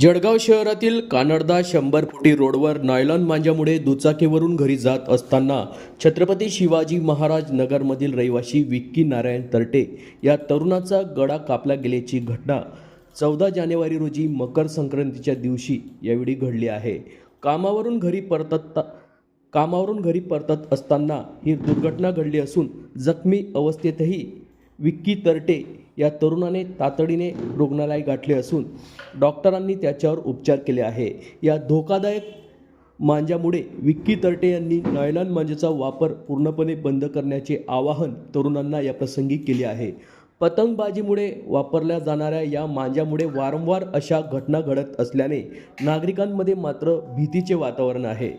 जळगाव शहरातील कानडदा शंभर फुटी रोडवर नायलॉन मांजामुळे दुचाकीवरून घरी जात असताना छत्रपती शिवाजी महाराज नगरमधील रहिवासी विक्की नारायण तरटे या तरुणाचा गळा कापला गेल्याची घटना चौदा जानेवारी रोजी मकर संक्रांतीच्या दिवशी यावेळी घडली आहे. कामावरून घरी परतत कामावरून घरी परतत असताना ही दुर्घटना घडली असून जखमी अवस्थेतही विक्की तरटे या तरुणाने तातडीने रुग्णालय गाठले असून डॉक्टरांनी त्याच्यावर उपचार केले आहे. या धोकादायक मांजामुळे विक्की तरटे यांनी नायलॉन मांजाचा वापर पूर्णपणे बंद करण्याचे आवाहन तरुणांना या प्रसंगी केले आहे. पतंगबाजीमुळे वापरल्या जाणाऱ्या या मांजामुळे वारंवार अशा घटना घडत असल्याने नागरिकांमध्ये मात्र भीतीचे वातावरण आहे.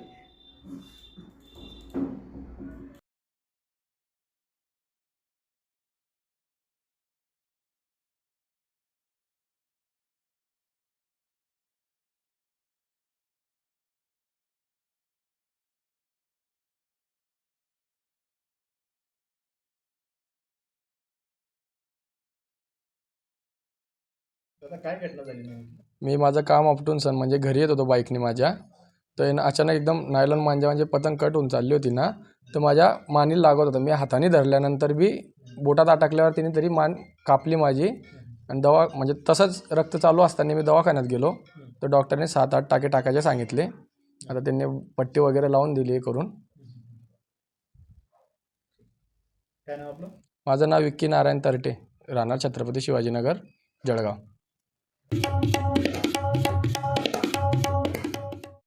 मी माझं काम आपटून सण म्हणजे घरी येत होतो बाईकने माझ्या. तर अचानक एकदम नायलॉन मांजा म्हणजे पतंग कट होऊन चालली होती ना तर माझ्या मानीला लागत होतं. मी हाताने धरल्यानंतर बी बोटात अटकल्यावर तिने तरी मान कापली माझी. आणि दवा म्हणजे तसंच रक्त चालू असताना मी दवाखान्यात गेलो. तर डॉक्टरने सात आठ टाके टाकायचे सांगितले. आता त्यांनी पट्टी वगैरे लावून दिली करून. माझं नाव विक्की नारायण तरटे राहणार छत्रपती शिवाजीनगर जळगाव. Thank you.